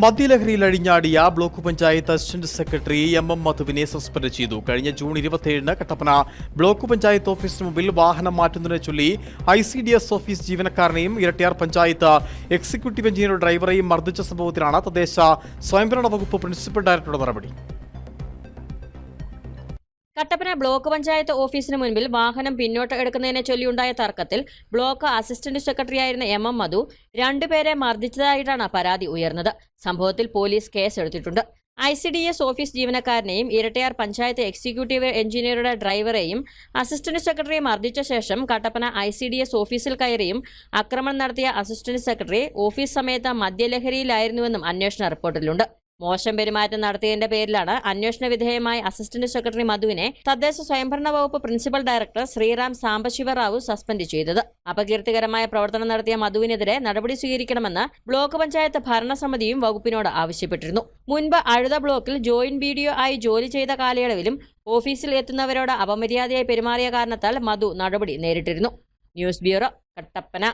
മദ്യലഹരിയിൽ അഴിഞ്ഞാടിയ block panchayat assistant secretary M M മധുവിനെ suspend ചെയ്തു. കഴിഞ്ഞ ജൂൺ ഇരുപത്തിയേഴിന് കട്ടപ്പന ബ്ലോക്ക് പഞ്ചായത്ത് ഓഫീസിന് മുമ്പിൽ വാഹനം മാറ്റുന്നതിനെ ചൊല്ലി I C D S office ജീവനക്കാരനെയും Erattayar panchayat executive engineer ഡ്രൈവറെയും മർദ്ദിച്ച സംഭവത്തിലാണ് തദ്ദേശ സ്വയംഭരണ വകുപ്പ് പ്രിൻസിപ്പൽ ഡയറക്ടറുടെ നടപടി. കട്ടപ്പന ബ്ലോക്ക് പഞ്ചായത്ത് ഓഫീസിന് മുൻപിൽ വാഹനം പിന്നോട്ട് എടുക്കുന്നതിനെ ചൊല്ലിയുണ്ടായ തർക്കത്തിൽ ബ്ലോക്ക് അസിസ്റ്റന്റ് സെക്രട്ടറിയായിരുന്ന എം എം മധു രണ്ടുപേരെ മർദ്ദിച്ചതായിട്ടാണ് പരാതി ഉയർന്നത്. സംഭവത്തിൽ പോലീസ് കേസെടുത്തിട്ടുണ്ട്. I C D S office ജീവനക്കാരനെയും Erattayar panchayat executive എഞ്ചിനീയറുടെ ഡ്രൈവറെയും അസിസ്റ്റന്റ് സെക്രട്ടറിയെ മർദ്ദിച്ച ശേഷം Kattappana I C D S ഓഫീസിൽ കയറിയും ആക്രമണം നടത്തിയ അസിസ്റ്റന്റ് സെക്രട്ടറി ഓഫീസ് സമയത്ത് മദ്യലഹരിയിലായിരുന്നുവെന്നും അന്വേഷണ റിപ്പോർട്ടിലുണ്ട്. മോശം പെരുമാറ്റം നടത്തിയതിന്റെ പേരിലാണ് അന്വേഷണ വിധേയമായ അസിസ്റ്റന്റ് സെക്രട്ടറി മധുവിനെ തദ്ദേശ സ്വയംഭരണ വകുപ്പ് principal director Sriram Sambasivarao suspend ചെയ്തത്. അപകീർത്തികരമായ പ്രവർത്തനം നടത്തിയ മധുവിനെതിരെ നടപടി സ്വീകരിക്കണമെന്ന് ബ്ലോക്ക് പഞ്ചായത്ത് ഭരണസമിതിയും വകുപ്പിനോട് ആവശ്യപ്പെട്ടിരുന്നു. മുൻപ് അഴുത ബ്ലോക്കിൽ ജോയിന്റ് ബി ആയി ജോലി ചെയ്ത കാലയളവിലും ഓഫീസിൽ എത്തുന്നവരോട് അപമര്യാദയായി പെരുമാറിയ കാരണത്താൽ മധു നടപടി നേരിട്ടിരുന്നു. News bureau Kattappana.